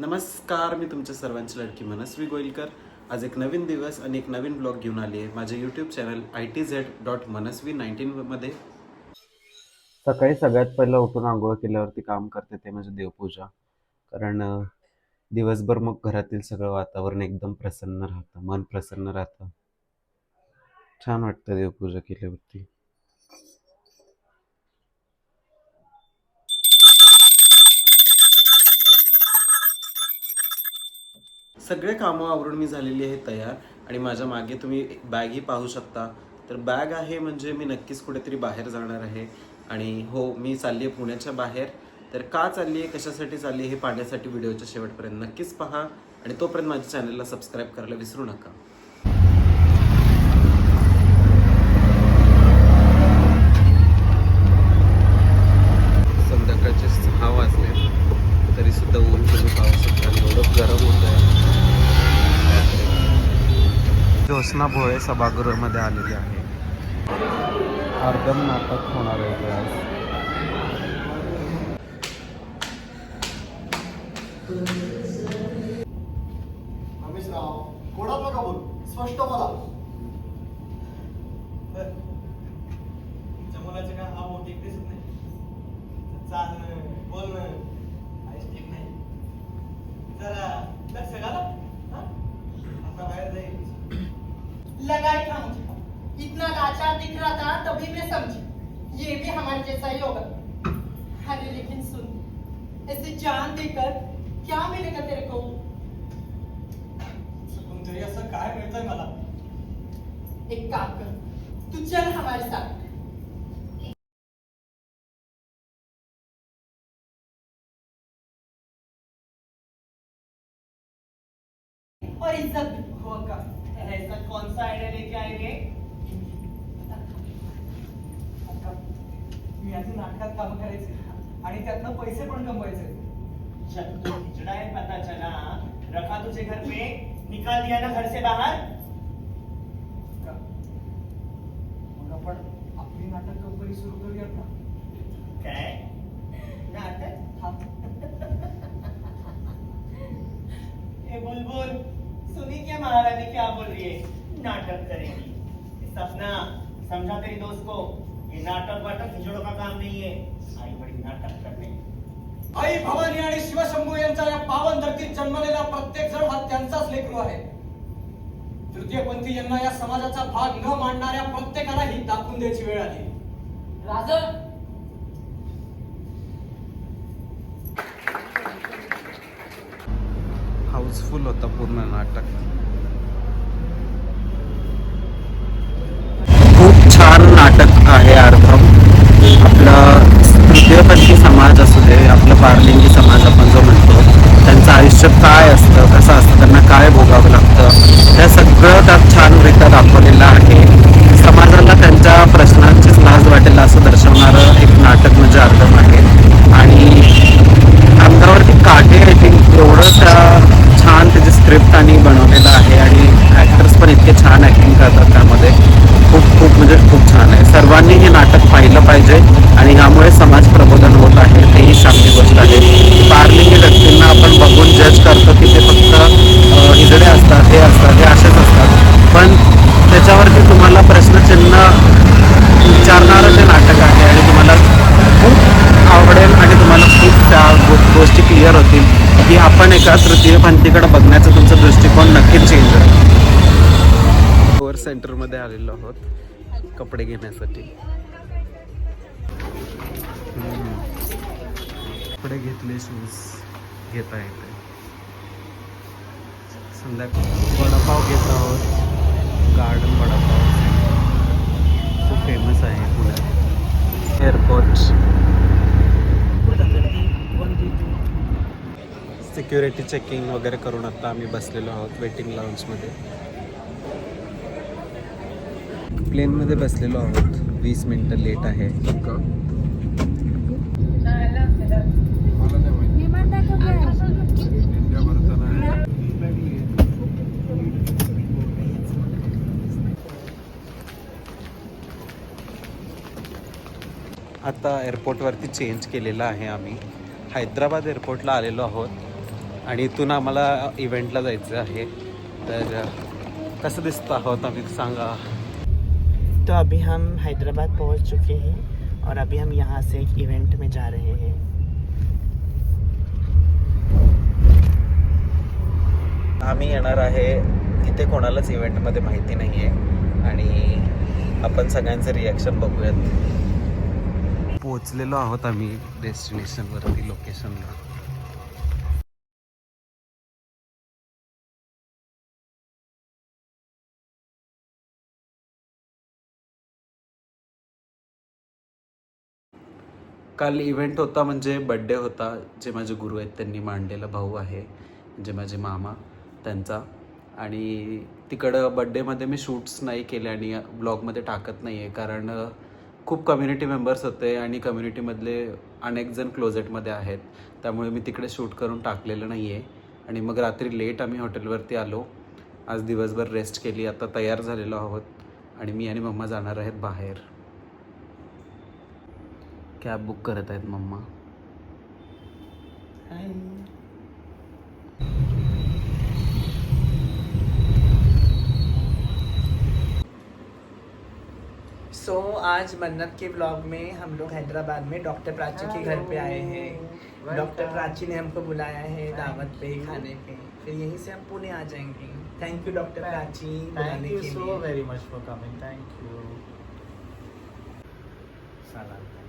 नमस्कार मी तुमच्या सर्वांची लडकी मनस्वी गोईलकर आज एक नवीन दिवस आणि एक नवीन ब्लॉग घेऊन आली आहे. माझे YouTube channel I T Z dot Manasvi नाईन्टीनमध्ये सकाळी सगळ्यात पहिलं उठून आंघोळ केल्यावरती काम करते ते म्हणजे देवपूजा. कारण दिवसभर मग घरातील सगळं वातावरण एकदम प्रसन्न राहतं मन प्रसन्न राहतं. छान वाटतं देवपूजा केल्यावरती. सगळे कामं आवरून मी झालेली आहे तयार आणि माझ्या मागे तुम्ही बॅगही पाहू शकता. तर बॅग आहे म्हणजे मी नक्कीच कुठेतरी बाहेर जाणार आहे. आणि हो मी चालली आहे पुण्याच्या बाहेर. तर का चालली आहे कशासाठी चालली आहे हे पाहण्यासाठी व्हिडिओच्या शेवटपर्यंत नक्कीच पहा. आणि तोपर्यंत माझ्या चॅनलला सबस्क्राईब करायला विसरू नका संध्याकाळचे सहा वाजले तरी सुद्धा ऊन तुम्ही पाहू शकता आणि एवढं गरम होत आहे ज्योत्स्ना भोळे सभागृहामध्ये आलेली आहे. अर्धम नाटक होणार आहे आज स्पष्ट बोला. तुमच्या मुलाचे काय हा मोठी दिसत नाही? चालणं बोलणं काहीच ठीक नाही. जरा लक्ष घाला हा? आता बाहेर जाईल. लगाई था मुझे। इतना लाचार दिख रहा था तभी मैं समझी। ये भी हमारे जैसा ही होगा। अरे लेकिन सुन ऐसे जान देकर क्या मिलेगा तेरे को? चुकून तरी असं काय मिळतंय मला? एक काम कर तू चल हमारे साथ। और इज़्ज़त हो का ऐसा कौन सा आयडिया लेके आए रे अक्का, मी आधी नाटकात काम करायचे. आणि त्यातनं पैसे पण कमवायचे. जब तू है पता चला. रखा तुझे घर पे. निकाल दिया ना घर से बाहर. मग आपण आपली नाटक कंपनी सुरू करूयात ना. काय नाटक हा. ए बुलबुल सुनी क्या महारानी क्या बोल रही है नाटक करेगी। सपना समझा तेरी दोस्त को ये नाटक वाटक हिजड़ों का काम नहीं है। आई बड़ी नाटक करने। आई भवानी आणि शिवशंभू यांच्या या पावन धरतीत जन्मलेला प्रत्येक जण हा त्यांचाच लेकरू आहे. तृतीयपंथी यांना या समाजाचा भाग न मांडणाऱ्या प्रत्येकाला ही दाखवून द्यायची वेळ आली. राजन हाऊसफुल होता पूर्ण नाटक. आहे अर्थम आपलं तृतीयपंथी समाज असू दे आपलं पारलिंगी समाज आपण जो म्हणतो त्यांचं आयुष्य काय असतं कसं असतं त्यांना काय भोगावं लागतं त्या सगळं त्यात छानरित्या दाखवलेलं आहे. समाजाला त्यांच्या प्रश्नांचीच लाज वाटेल असं दर्शवणारं एक नाटक म्हणजे अर्धम आहे. आणि अंगावरती काटे आय थिंक एवढं त्या छान त्याची स्क्रिप्ट आणि बनव आहे आणि ॲक्टर्स पण इतके छान ॲक्टिंग करतात त्यामध्ये खूप खूप म्हणजे खूप छान आहे सर्वांनी हे नाटक पाहिलं पाहिजे आणि ह्यामुळे समाज प्रबोधन होत आहे तेही चांगली गोष्ट आहे पारलिंगी व्यक्तींना आपण बघून जज करतो की ते फक्त अं, हिजडे असतात हे असतात हे असेच असतात पण त्याच्यावरती तुम्हाला प्रश्नचिन्ह असे नाटक आहे आणि तुम्हाला खूप आवडेल आणि तुम्हाला खूप त्या गोष्टी क्लिअर होतील. की आपण एका तृतीय पंथीकडे बघण्याचा तुमचा दृष्टिकोन नक्कीच चेंज होईल. ओव्हर सेंटरमध्ये आलेलो आहोत. कपडे घेण्यासाठी. कपडे घेतले शूज घेता येते. संध्याकाळ वडापाव घेत आहोत. गार्डन वडापाव. फेमस आहे पुण्यात. एअरपोर्ट सिक्युरिटी चेकिंग वगैरे करून आता आम्ही बसलेलो आहोत वेटिंग लाऊंजमध्ये प्लेनमध्ये बसलेलो आहोत. वीस मिनटं लेट आहे. आता एअरपोर्टवरती चेंज केलेलं आहे आम्ही. हैदराबाद एअरपोर्टला आलेलो आहोत. आणि इथून आम्हाला इव्हेंटला जायचं आहे. तर कसं दिसतं आहोत आम्ही सांगा. तो अभी हम हैदराबाद पहुंच चुके हैं और अभी हम यहाँ से एक इवेंट में जा रहे हैं। आम्ही येणार आहे. इथे कोणालाच इव्हेंटमध्ये माहिती नाही आहे आणि आपण सगळ्यांचं रिॲक्शन बघूयात. पोचलेलो आहोत आम्ही डेस्टिनेशनवरती लोकेशनला काल इव्हेंट होता म्हणजे बड्डे होता जे माझे गुरु आहेत त्यांनी मांडलेला भाऊ आहे जे माझे मामा त्यांचा. आणि तिकडं बड्डेमध्ये मी शूट्स नाही केले आणि ब्लॉगमध्ये टाकत नाही आहे कारण खूप कम्युनिटी मेंबर्स होते आणि कम्युनिटीमधले अनेक जण क्लोजेटमध्ये आहेत. त्यामुळे मी तिकडे शूट करून टाकलेलं नाही आहे आणि मग रात्री लेट आम्ही हॉटेलवरती आलो. आज दिवसभर रेस्ट केली. आता तयार झालेलो आहोत. आणि मी आणि मम्मा जाणार आहेत बाहेर. कॅब बुक करत आहेत मम्मा. सो so, आज मन्नत के ब्लॉग में हम लोग हैदराबाद में डॉक्टर प्राची के घर पे आए हैं। डॉक्टर प्राची ने हमको बुलाया है दावत पे खाने पे। फिर यहीं से हम पुणे आ जाएँगे। Thank you doctor Prachi thank you so very much for coming thank you coming.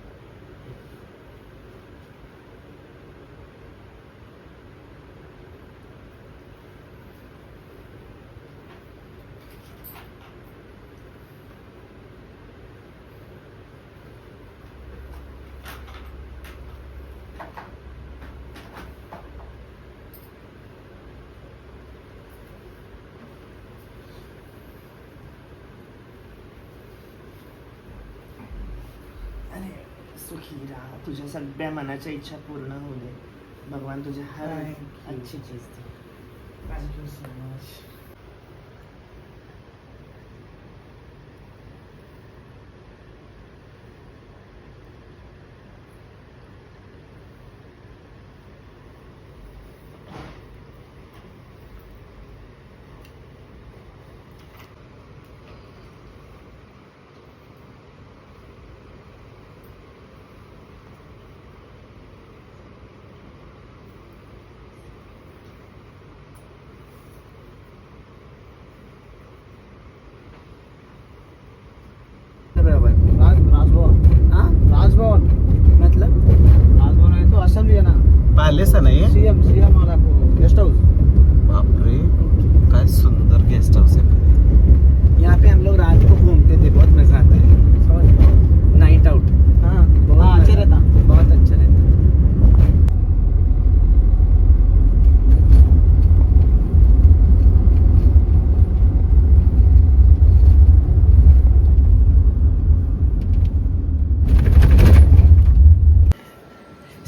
अरे सुखी राहा. तुझ्या सगळ्या मनाच्या इच्छा पूर्ण होऊ दे. भगवान तुझे हर. अच्छी चीज दे Thank you so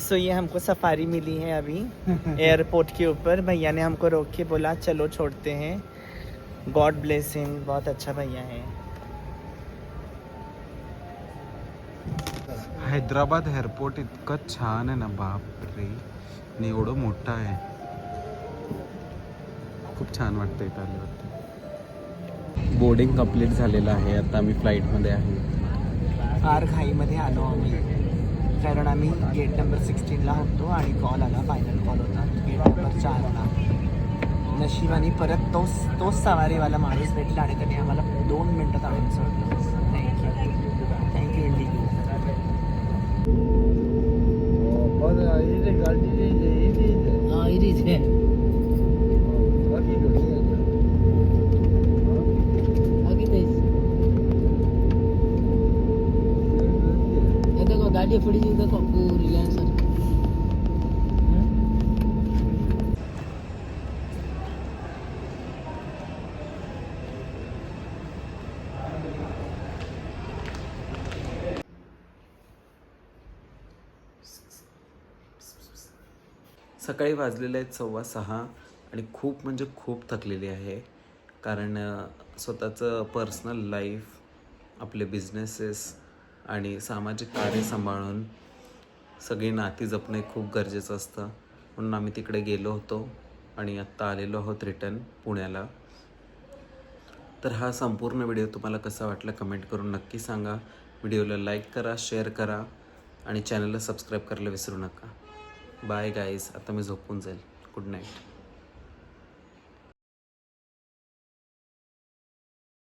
सो ये हमको सफारी मिली है अभी एयरपोर्ट के ऊपर। भैया ने हमको रोक के बोला चलो छोड़ते हैं। गॉड ब्लेस हिम बहुत अच्छा भैया है। हैदराबाद एअरपोर्ट इतकं छान आहे ना बापरे आणि एवढं मोठं आहे। खूप छान वाटतं इथं आल्यावरती. बोर्डिंग कंप्लीट झालेलं आहे. आता आम्ही फ्लाईटमध्ये आहे. फार घाईमध्ये आलो आम्ही. कारण आम्ही गेट नंबर सिक्स्टीनला होतो आणि कॉल आला फायनल कॉल होता. गेट नंबर चारला नशिबाने परत तोच तोच सवारीवाला माणूस भेटला आणि त्याने आम्हाला दोन मिनटात आणून सोडलं थँक्यू थँक्यू इंडिगो गाडी पुढे देखो पूरी लँड सकाळी वाजलेले आहेत सव्वा सहा आणि खूप म्हणजे खूप थकलेली आहे. कारण स्वतःचं पर्सनल लाईफ आपले बिझनेसेस आणि सामाजिक कार्य सांभाळून सगळी नाती जपणे खूप गरजेचं असतं. म्हणून आम्ही तिकडे गेलो होतो आणि आत्ता आलेलो आहोत रिटर्न पुण्याला. तर हा संपूर्ण व्हिडिओ तुम्हाला कसा वाटला कमेंट करून नक्की सांगा. व्हिडिओला लाईक करा शेअर करा आणि चॅनलला सबस्क्राईब करायला विसरू नका. बाय गाईज आता मी झोपून जाईल. Good night.